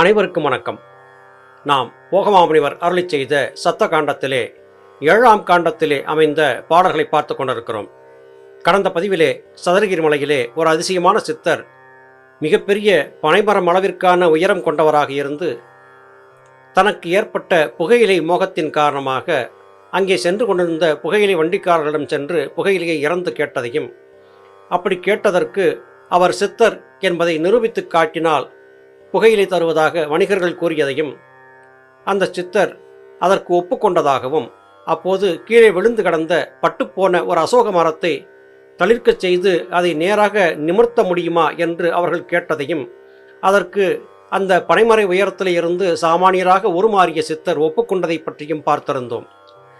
அனைவருக்கும் வணக்கம். நாம் போகமாமுனிவர் அருளி செய்த சத்த காண்டத்திலே ஏழாம் காண்டத்திலே அமைந்த பாடல்களை பார்த்து கொண்டிருக்கிறோம். கடந்த பதிவிலே சதுரகிரி மலையிலே ஒரு அதிசயமான சித்தர் மிகப்பெரிய பனைமரம் அளவிற்கான உயரம் கொண்டவராக இருந்து தனக்கு ஏற்பட்ட புகையிலை மோகத்தின் காரணமாக அங்கே சென்று கொண்டிருந்த புகையிலை வண்டிக்காரர்களிடம் சென்று புகையிலையை இறந்து கேட்டதையும் அப்படி கேட்டதற்கு அவர் சித்தர் என்பதை நிரூபித்து காட்டினால் புகையிலை தருவதாக வணிகர்கள் கூறியதையும் அந்த சித்தர் அதற்கு ஒப்புக்கொண்டதாகவும் அப்போது கீழே விழுந்து கடந்த பட்டுப்போன ஒரு அசோக மரத்தை தளிர்க்கச் செய்து அதை நேராக நிமிர்த்த முடியுமா என்று அவர்கள் கேட்டதையும் அதற்கு அந்த பனைமறை உயரத்தில் இருந்து சாமானியராக உருமாறிய சித்தர் ஒப்புக்கொண்டதை பற்றியும் பார்த்திருந்தோம்.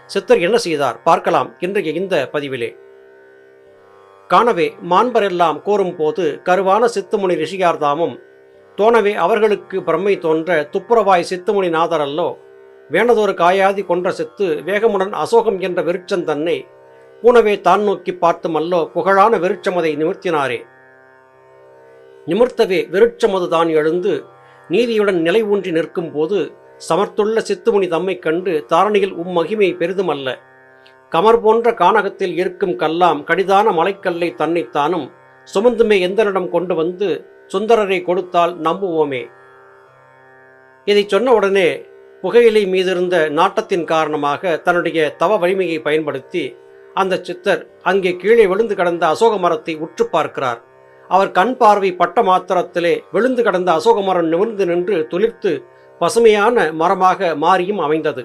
சித்தர் என்ன செய்தார்? பார்க்கலாம் இன்றைய இந்த பதிவிலே. காணவே மாண்பரெல்லாம் கூறும்போது கருவான சித்துமுனி ரிஷியார்தாமும் தோணவே அவர்களுக்கு பிரம்மை தோன்ற துப்புரவாய் சித்துமணி நாதரல்லோ வேணதொரு காயாதி கொன்ற செத்து வேகமுடன் அசோகம் என்ற விருட்சம் தன்னை பூனவே தான் நோக்கி பார்த்துமல்லோ புகழான விருட்சமதை நிமிர்த்தினாரே. நிமிர்த்தவே விருட்சமது தான் எழுந்து நீதியுடன் நிலை ஊன்றி நிற்கும் போது சமர்த்துள்ள சித்துமுனி தம்மை கண்டு தாரணியில் உம்மகிமை பெரிதுமல்ல. கமர் போன்ற கானகத்தில் இருக்கும் கல்லாம் கடிதான மலைக்கல்லை தன்னைத்தானும் சுமந்துமே எந்தனிடம் கொண்டு வந்து சுந்தரரை கொடுத்தால் நம்புவோமே. இதை சொன்ன உடனே புகையிலை மீதிருந்த நாட்டத்தின் காரணமாக தன்னுடைய தவ வலிமையை பயன்படுத்தி அந்த சித்தர் அங்கே கீழே விழுந்து கிடந்த அசோக மரத்தை உற்று பார்க்கிறார். அவர் கண் பார்வை பட்ட மாத்திரத்திலே விழுந்து கிடந்த அசோக மரம் நிமிர்ந்து நின்று துளிர்த்து பசுமையான மரமாக மாறியும் அமைந்தது.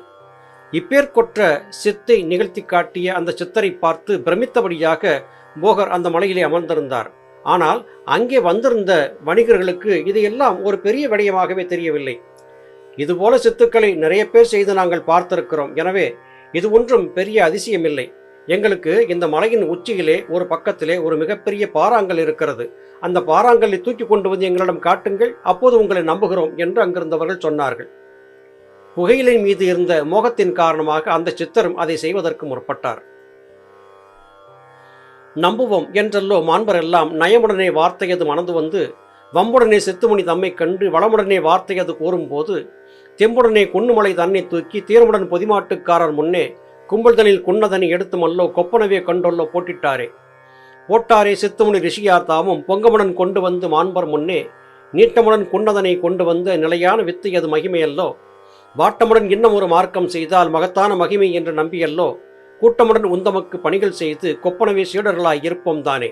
இப்பேற்கொற்ற சித்தை நிகழ்த்தி காட்டிய அந்த சித்தரை பார்த்து பிரமித்தபடியாக போகர் அந்த மலையிலே அமர்ந்திருந்தார். ஆனால் அங்கே வந்திருந்த வணிகர்களுக்கு இதையெல்லாம் ஒரு பெரிய விடயமாகவே தெரியவில்லை. இதுபோல சித்துக்களை நிறைய பேர் செய்து நாங்கள் பார்த்திருக்கிறோம். எனவே இது ஒன்றும் பெரிய அதிசயமில்லை. எங்களுக்கு இந்த மலையின் உச்சியிலே ஒரு பக்கத்திலே ஒரு மிகப்பெரிய பாறாங்கல் இருக்கிறது. அந்த பாறாங்கல்லை தூக்கி கொண்டு வந்து எங்களிடம் காட்டுங்கள். அப்போது உங்களை நம்புகிறோம் என்று அங்கிருந்தவர்கள் சொன்னார்கள். புகையிலை மீது இருந்த மோகத்தின் காரணமாக அந்த சித்தரும் அதை செய்வதற்கு முற்பட்டார். நம்புவோம் என்றல்லோ மாண்பரெல்லாம் நயமுடனே வார்த்தையது மணந்து வந்து வம்புடனே செத்துமணி தம்மை கண்டு வளமுடனே வார்த்தையது கூறும்போது தெம்புடனே குன்னுமலை தன்னை தூக்கி தீரமுடன் பொதிமாட்டுக்காரர் முன்னே கும்பல்தனில் குன்னதனை எடுத்துமல்லோ கொப்பனவே கண்டொல்லோ போட்டிட்டாரே. போட்டாரே செத்துமணி ரிஷியார் தாமும் பொங்கமுடன் கொண்டு வந்து மாண்பர் முன்னே நீட்டமுடன் குன்னதனை கொண்டு வந்த நிலையான வித்து அது மகிமையல்லோ வாட்டமுடன் இன்னும் ஒரு மார்க்கம் செய்தால் மகத்தான மகிமை என்று நம்பியல்லோ கூட்டமுடன் உந்தமக்கு பணிகள் செய்து கொப்பனவே சீடர்களாய் இருப்போம் தானே.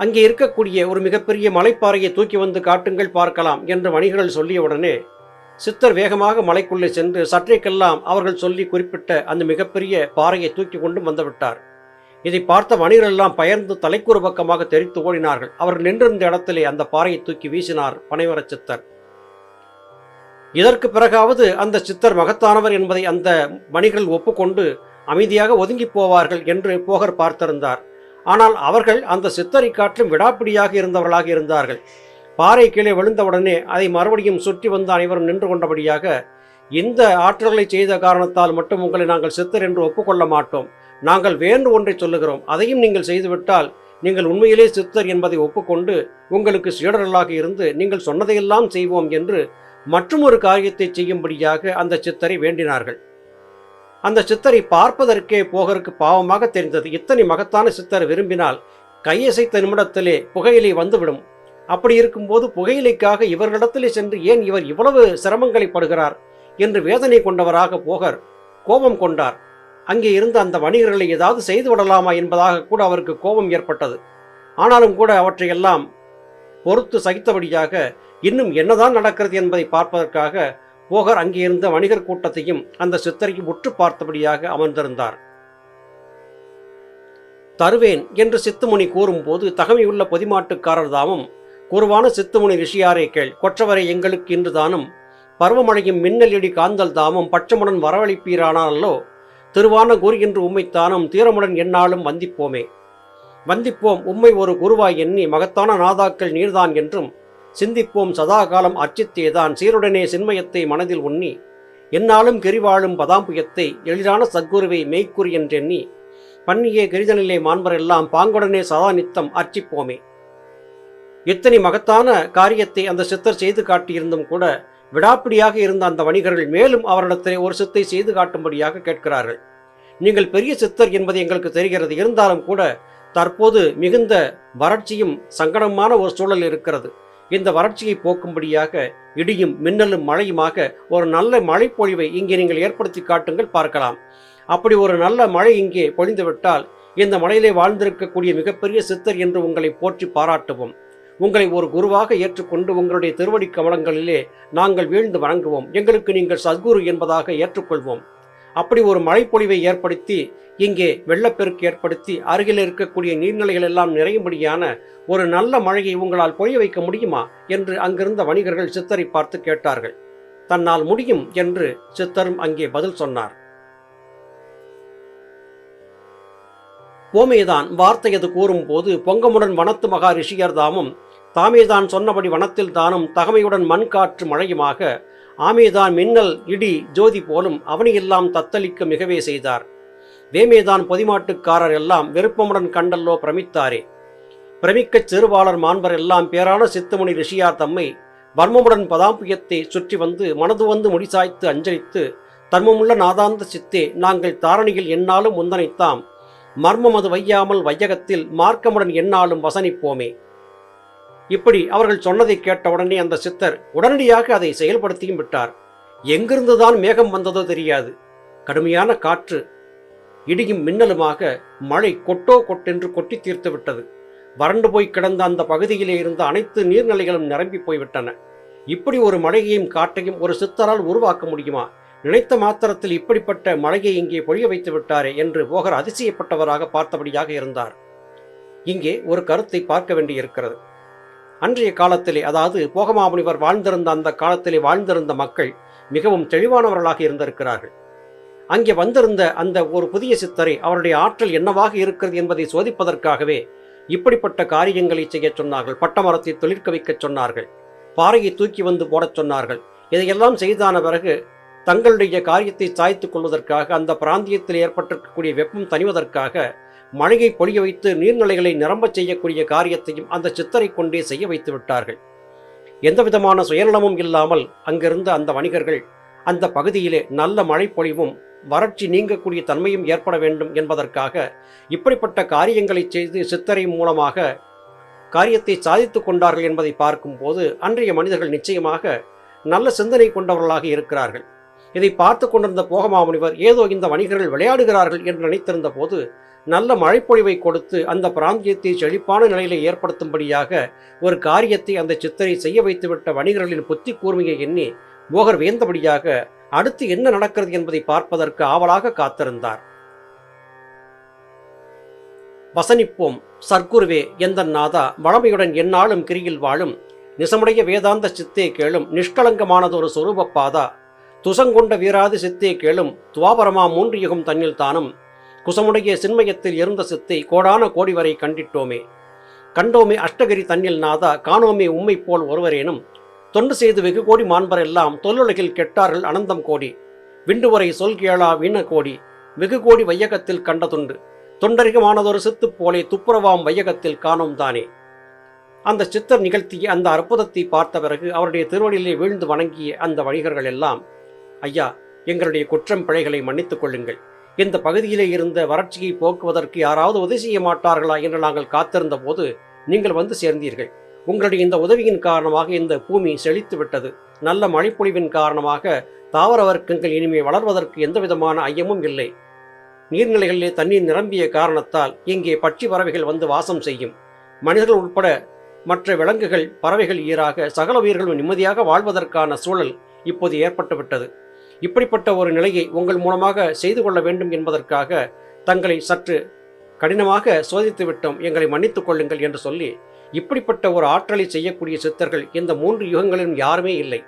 அங்கே இருக்கக்கூடிய ஒரு மிகப்பெரிய மலைப்பாறையை தூக்கி வந்து காட்டுங்கள் பார்க்கலாம் என்று வணிகர்கள் சொல்லியவுடனே சித்தர் வேகமாக மலைக்குள்ளே சென்று சற்றைக்கெல்லாம் அவர்கள் சொல்லி குறிப்பிட்ட அந்த மிகப்பெரிய பாறையை தூக்கி கொண்டு வந்துவிட்டார். இதை பார்த்த வணிகரெல்லாம் பயர்ந்து தலைக்கூறு பக்கமாக தெரித்து ஓடினார்கள். அவர்கள் நின்றிருந்த இடத்திலே அந்த பாறையை தூக்கி வீசினார் பனைவரச் சித்தர். இதற்கு பிறகாவது அந்த சித்தர் மகத்தானவர் என்பதை அந்த மணிகள் ஒப்புக்கொண்டு அமைதியாக ஒதுங்கி போவார்கள் என்று போகர் பார்த்திருந்தார். ஆனால் அவர்கள் அந்த சித்தரை காட்டிலும் விடாப்பிடியாக இருந்தவர்களாக இருந்தார்கள். பாறை கீழே விழுந்தவுடனே அதை மறுபடியும் சுற்றி வந்து அனைவரும் நின்று கொண்டபடியாக இந்த ஆற்றல்களை செய்த காரணத்தால் மட்டும் உங்களை நாங்கள் சித்தர் என்று ஒப்புக்கொள்ள மாட்டோம். நாங்கள் வேண்டு ஒன்றை சொல்லுகிறோம். அதையும் நீங்கள் செய்துவிட்டால் நீங்கள் உண்மையிலே சித்தர் என்பதை ஒப்புக்கொண்டு உங்களுக்கு சீடர்களாக இருந்து நீங்கள் சொன்னதையெல்லாம் செய்வோம் என்று மற்றும் ஒரு காரியத்தை செய்யும்படியாக அந்த சித்தரை வேண்டினார்கள். அந்த சித்தரை பார்ப்பதற்கே போகருக்கு பாவமாக தெரிந்தது. இத்தனை மகத்தான சித்தர் விரும்பினால் கையசைத்த நிமிடத்திலே புகையிலை வந்துவிடும். அப்படி இருக்கும்போது புகையிலைக்காக இவர்களிடத்திலே சென்று ஏன் இவர் இவ்வளவு சிரமங்களை படுகிறார் என்று வேதனை கொண்டவராக போகர் கோபம் கொண்டார். அங்கே இருந்த அந்த வணிகர்களை ஏதாவது செய்து விடலாமா என்பதாக கூட அவருக்கு கோபம் ஏற்பட்டது. ஆனாலும் கூட அவற்றையெல்லாம் பொறுத்து சகித்தபடியாக இன்னும் என்னதான் நடக்கிறது என்பதை பார்ப்பதற்காக போகர் அங்கே இருந்த வணிகர் கூட்டத்தையும் அந்த சித்தரையும் உற்று பார்த்தபடியாக அமர்ந்திருந்தார். தருவேன் என்று சித்துமுனி கூறும்போது தகமையுள்ள பொதிமாட்டுக்காரர் தாமும் குருவான சித்துமுனி ரிஷியாரே கேள் கொற்றவரை எங்களுக்கு இன்று தானும் பருவமழையும் மின்னலடி காந்தல் தாமும் பச்சமுடன் வரவழைப்பீரானாலோ திருவான குரு என்று உம்மைத்தானும் தீரமுடன் என்னாலும் வந்திப்போமே. வந்திப்போம் உம்மை ஒரு குருவாய் எண்ணி மகத்தான நாதாக்கள் நீர்தான் என்றும் சிந்திப்போம் சதாகாலம் அர்ச்சித்தேதான் சீருடனே சின்மயத்தை மனதில் உண்ணி என்னாலும் கெரிவாழும் பதாம்புயத்தை எளிதான சத்குருவை மெய்க்குறி என்றெண்ணி பன்னியே கரிதனிலே மாண்பரெல்லாம் பாங்குடனே சதா நித்தம் அர்ச்சிப்போமே. இத்தனை மகத்தான காரியத்தை அந்த சித்தர் செய்து காட்டியிருந்தும் கூட விடாப்பிடியாக இருந்த அந்த வணிகர்கள் மேலும் அவரிடத்திலே ஒரு சித்தை செய்து காட்டும்படியாக கேட்கிறார்கள். நீங்கள் பெரிய சித்தர் என்பது எங்களுக்கு தெரிகிறது. இருந்தாலும் கூட தற்போது மிகுந்த வறட்சியும் சங்கடமான ஒரு சூழல் இருக்கிறது. இந்த வறட்சியை போக்கும்படியாக இடியும் மின்னலும் மழையுமாக ஒரு நல்ல மழைப்பொழிவை இங்கே நீங்கள் ஏற்படுத்தி காட்டுங்கள் பார்க்கலாம். அப்படி ஒரு நல்ல மழை இங்கே பொழிந்துவிட்டால் இந்த மலையிலே வாழ்ந்திருக்கக்கூடிய மிகப்பெரிய சித்தர் என்று உங்களை போற்றி பாராட்டுவோம். உங்களை ஒரு குருவாக ஏற்றுக்கொண்டு உங்களுடைய திருவடி கமலங்களிலே நாங்கள் வீழ்ந்து வணங்குவோம். எங்களுக்கு நீங்கள் சத்குரு என்பதாக ஏற்றுக்கொள்வோம். அப்படி ஒரு மழைப்பொழிவை ஏற்படுத்தி இங்கே வெள்ளப்பெருக்கு ஏற்படுத்தி அருகில் இருக்கக்கூடிய நீர்நிலைகள் எல்லாம் நிறையும்படியான ஒரு நல்ல மழையை உங்களால் பொழிய வைக்க முடியுமா? என்று அங்கிருந்த வணிகர்கள் சித்தரை பார்த்து கேட்டார்கள். தன்னால் முடியும் என்று சித்தரும் அங்கே பதில் சொன்னார். ஓமேதான் வார்த்தையது கூறும்போது பொங்கமுடன் வனத்து மகா ரிஷியர் தாமும் தாமேதான் சொன்னபடி வனத்தில் தானும் தகமையுடன் மண் காற்று மழையுமாக ஆமேதான் மின்னல் இடி ஜோதி போலும் அவனையெல்லாம் தத்தளிக்க மிகவே செய்தார். வேமேதான் பொதிமாட்டுக்காரர் எல்லாம் விருப்பமுடன் கண்டல்லோ பிரமித்தாரே. பிரமிக்கச் சிறுவாளர் மாண்பர் எல்லாம் பேரான சித்தமுனி ரிஷியார் தம்மை வர்மமுடன் பதாம்புயத்தை சுற்றி வந்து மனது வந்து முடிசாய்த்து அஞ்சலித்து தர்மமுள்ள நாதாந்த சித்தே நாங்கள் தாரணியில் என்னாலும் முந்தனைத்தாம். மர்மமது வையாமல் வையகத்தில் மார்க்கமுடன் என்னாலும் வசனிப்போமே. இப்படி அவர்கள் சொன்னதை உடனே அந்த சித்தர் உடனடியாக அதை செயல்படுத்தியும் விட்டார். எங்கிருந்துதான் மேகம் வந்ததோ தெரியாது. கடுமையான காற்று இடியும் மின்னலுமாக மழை கொட்டோ கொட்டென்று கொட்டி தீர்த்து விட்டது. வறண்டு போய் கிடந்த அந்த பகுதியிலே இருந்த அனைத்து நீர்நிலைகளும் நிரம்பி போய்விட்டன. இப்படி ஒரு மழையையும் காட்டையும் ஒரு சித்தரால் உருவாக்க முடியுமா? நினைத்த மாத்திரத்தில் இப்படிப்பட்ட மழையை இங்கே பொழிய வைத்து விட்டாரே என்று போகர் அதிசயப்பட்டவராக பார்த்தபடியாக இருந்தார். இங்கே ஒரு கருத்தை பார்க்க வேண்டியிருக்கிறது. அன்றைய காலத்திலே அதாவது போகமாமுனிவர் வாழ்ந்திருந்த அந்த காலத்திலே வாழ்ந்திருந்த மக்கள் மிகவும் தெளிவானவர்களாக இருந்திருக்கிறார்கள். அங்கே வந்திருந்த அந்த ஒரு புதிய சித்தரை அவருடைய ஆற்றல் என்னவாக இருக்கிறது என்பதை சோதிப்பதற்காகவே இப்படிப்பட்ட காரியங்களை செய்யச் சொன்னார்கள். பட்டமரத்தை தொழிற்க வைக்கச் சொன்னார்கள். பாறையை தூக்கி வந்து போடச் சொன்னார்கள். இதையெல்லாம் செய்தான பிறகு தங்களுடைய காரியத்தை சாய்த்துக் கொள்வதற்காக அந்த பிராந்தியத்தில் ஏற்பட்டிருக்கக்கூடிய வெப்பம் தணிவதற்காக மழையை பொழிய வைத்து நீர்நிலைகளை நிரம்பச் செய்யக்கூடிய காரியத்தையும் அந்த சித்தரை கொண்டே செய்ய வைத்து விட்டார்கள். எந்த விதமான சுயநலமும் இல்லாமல் அங்கிருந்த அந்த வணிகர்கள் அந்த பகுதியிலே நல்ல மழைப்பொழிவும் வறட்சி நீங்கக்கூடிய தன்மையும் ஏற்பட வேண்டும் என்பதற்காக இப்படிப்பட்ட காரியங்களை செய்து சித்தரை மூலமாக காரியத்தை சாதித்துக் கொண்டார்கள் என்பதை பார்க்கும்போது அன்றைய மனிதர்கள் நிச்சயமாக நல்ல சிந்தனை கொண்டவர்களாக இருக்கிறார்கள். இதை பார்த்து கொண்டிருந்த போகமாமுனிவர் ஏதோ இந்த வணிகர்கள் விளையாடுகிறார்கள் என்று நினைத்திருந்த போது நல்ல மழைப்பொழிவை கொடுத்து அந்த பிராந்தியத்தை செழிப்பான நிலையில ஏற்படுத்தும்படியாக ஒரு காரியத்தை அந்த சித்தரை செய்ய வைத்துவிட்ட வணிகர்களின் புத்தி கூர்மையை எண்ணி போகர் வியந்தபடியாக அடுத்து என்ன நடக்கிறது என்பதை பார்ப்பதற்கு ஆவலாக காத்திருந்தார். வசனிப்போம் சர்க்குருவே எந்த நாதா வளமையுடன் எந்நாளும் கிரியில் வாழும். நிசமுடைய வேதாந்த சித்தே கேளும் நிஷ்கலங்கமானதொரு சொரூப பாதா. துசங்கொண்ட வீராது சித்தே கேளும் துவாபரமா மூன்று யுகம் தன்னில் தானும். குசமுடைய சின்மயத்தில் இருந்த சித்தை கோடான கோடி வரை கண்டிட்டோமே. கண்டோமே அஷ்டகிரி தன்னில் நாதா காணோமே உம்மை போல் ஒருவரேனும். தொண்டு செய்து வெகு கோடி மாண்பர் எல்லாம் தொல்லுலகில் கெட்டார்கள் அனந்தம் கோடி. விண்டுவரை சொல் கேளா வீண கோடி. வெகு கோடி வையகத்தில் கண்டதுண்டு. தொண்டரிகமானதொரு சித்து போலே துப்புரவாம் வையகத்தில் காணோம் தானே. அந்த சித்தர் நிகழ்த்திய அந்த அற்புதத்தை பார்த்த பிறகு அவருடைய திருவடியிலே வீழ்ந்து வணங்கிய அந்த வணிகர்கள் எல்லாம் ஐயா எங்களுடைய குற்றம் பிழைகளை மன்னித்துக் கொள்ளுங்கள். இந்த பகுதியிலே இருந்த வறட்சியை போக்குவதற்கு யாராவது உதவி செய்ய மாட்டார்களா என்று நாங்கள் காத்திருந்த போது நீங்கள் வந்து சேர்ந்தீர்கள். உங்களுடைய இந்த உதவியின் காரணமாக இந்த பூமி செழித்து விட்டது. நல்ல மழைப்பொழிவின் காரணமாக தாவர வர்க்கங்கள் இனிமே வளர்வதற்கு எந்த விதமான ஐயமும் இல்லை. நீர்நிலைகளிலே தண்ணீர் நிரம்பிய காரணத்தால் இங்கே பட்சி பறவைகள் வந்து வாசம் செய்யும். மனிதர்கள் உட்பட மற்ற விலங்குகள் பறவைகள் ஈராக சகல உயிர்களும் நிம்மதியாக வாழ்வதற்கான சூழல் இப்போது ஏற்பட்டுவிட்டது. இப்படிப்பட்ட ஒரு நிலையை உங்கள் மூலமாக செய்து கொள்ள வேண்டும் என்பதற்காக தங்களை சற்று கடினமாக சோதித்து விட்டோம். எங்களை மன்னித்துக் கொள்ளுங்கள் என்று சொல்லி இப்படிப்பட்ட ஒரு ஆற்றலை செய்யக்கூடிய சித்தர்கள் இந்த மூன்று யுகங்களிலும் யாருமே இல்லை.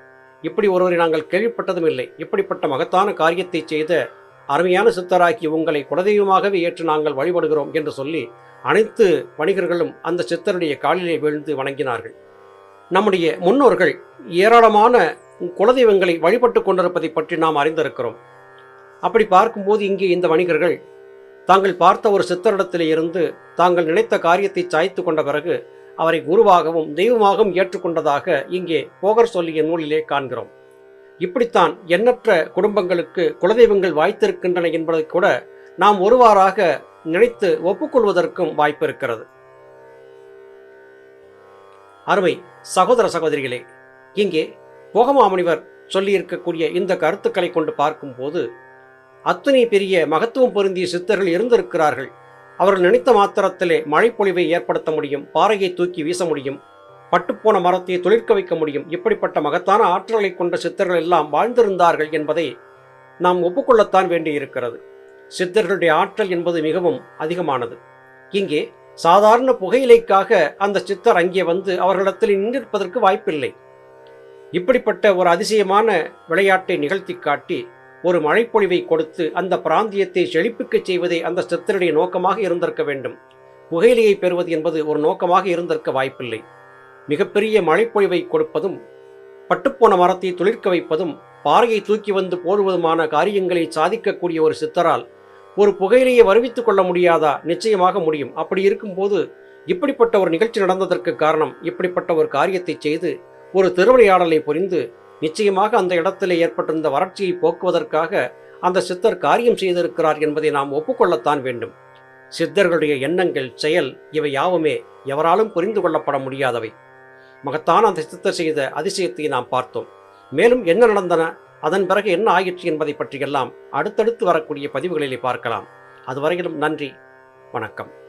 இப்படி ஒருவரை நாங்கள் கேள்விப்பட்டதும் இல்லை. இப்படிப்பட்ட மகத்தான காரியத்தை செய்த அருமையான சித்தராக்கி உங்களை குலதெய்வமாகவே ஏற்று நாங்கள் வழிபடுகிறோம் என்று சொல்லி அனைத்து வணிகர்களும் அந்த சித்தருடைய காலிலே வீழ்ந்து வணங்கினார்கள். நம்முடைய முன்னோர்கள் ஏராளமான குலதெய்வங்களை வழிபட்டு கொண்டிருப்பதை பற்றி நாம் அறிந்திருக்கிறோம். அப்படி பார்க்கும்போது இங்கே இந்த வணிகர்கள் தாங்கள் பார்த்த ஒரு சித்தரிடத்திலே இருந்து தாங்கள் நினைத்த காரியத்தை சாய்த்து கொண்ட பிறகு அவரை குருவாகவும் தெய்வமாகவும் ஏற்றுக்கொண்டதாக இங்கே போகர் சொல்லிய நூலிலே காண்கிறோம். இப்படித்தான் எண்ணற்ற குடும்பங்களுக்கு குலதெய்வங்கள் வாய்த்திருக்கின்றன என்பதை கூட நாம் ஒருவாறாக நினைத்து ஒப்புக்கொள்வதற்கும் வாய்ப்பு இருக்கிறது அருமை சகோதர சகோதரிகளே இங்கே போகமாமுனிவர் சொல்லியிருக்கக்கூடிய இந்த கருத்துக்களை கொண்டு பார்க்கும்போது அத்தனை பெரிய மகத்துவம் பொருந்திய சித்தர்கள் இருந்திருக்கிறார்கள். அவர்கள் நினைத்த மாத்திரத்திலே மழைப்பொழிவை ஏற்படுத்த முடியும் பாறையை தூக்கி வீச முடியும் பட்டுப்போன மரத்தை தொழிற்க வைக்க முடியும் இப்படிப்பட்ட மகத்தான ஆற்றலை கொண்ட சித்தர்கள் எல்லாம் வாழ்ந்திருந்தார்கள் என்பதை நாம் ஒப்புக்கொள்ளத்தான் வேண்டியிருக்கிறது. சித்தர்களுடைய ஆற்றல் என்பது மிகவும் அதிகமானது. இங்கே சாதாரண புகையிலைக்காக அந்த சித்தர் அங்கே வந்து அவர்களிடத்தில் நின்றிருப்பதற்கு வாய்ப்பில்லை. இப்படிப்பட்ட ஒரு அதிசயமான விளையாட்டை நிகழ்த்தி காட்டி ஒரு மழைப்பொழிவை கொடுத்து அந்த பிராந்தியத்தை செழிப்புக்கச் செய்வதே அந்த சித்தருடைய நோக்கமாக இருந்திருக்க வேண்டும். புகையிலையை பெறுவது என்பது ஒரு நோக்கமாக இருந்திருக்க வாய்ப்பில்லை. மிகப்பெரிய மழைப்பொழிவை கொடுப்பதும் பட்டுப்போன மரத்தை துளிர்க்க வைப்பதும் பாறையை தூக்கி வந்து போடுவதுமான காரியங்களை சாதிக்கக்கூடிய ஒரு சித்தரால் ஒரு புகையிலையை வருவித்துக் கொள்ள முடியாதா? நிச்சயமாக முடியும். அப்படி இருக்கும்போது இப்படிப்பட்ட ஒரு நிகழ்ச்சி நடந்ததற்கு காரணம் இப்படிப்பட்ட ஒரு காரியத்தை செய்து ஒரு திருவிளையாடலை புரிந்து நிச்சயமாக அந்த இடத்திலே ஏற்பட்டிருந்த வறட்சியை போக்குவதற்காக அந்த சித்தர் காரியம் செய்திருக்கிறார் என்பதை நாம் ஒப்புக்கொள்ளத்தான் வேண்டும். சித்தர்களுடைய எண்ணங்கள் செயல் இவை யாவுமே எவராலும் புரிந்து கொள்ளப்பட முடியாதவை. மகத்தான அந்த சித்தர் செய்த அதிசயத்தை நாம் பார்த்தோம். மேலும் என்ன நடந்தன? அதன் பிறகு என்ன ஆயிற்று என்பதை பற்றியெல்லாம் அடுத்தடுத்து வரக்கூடிய பதிவுகளிலே பார்க்கலாம். அதுவரையிலும் நன்றி. வணக்கம்.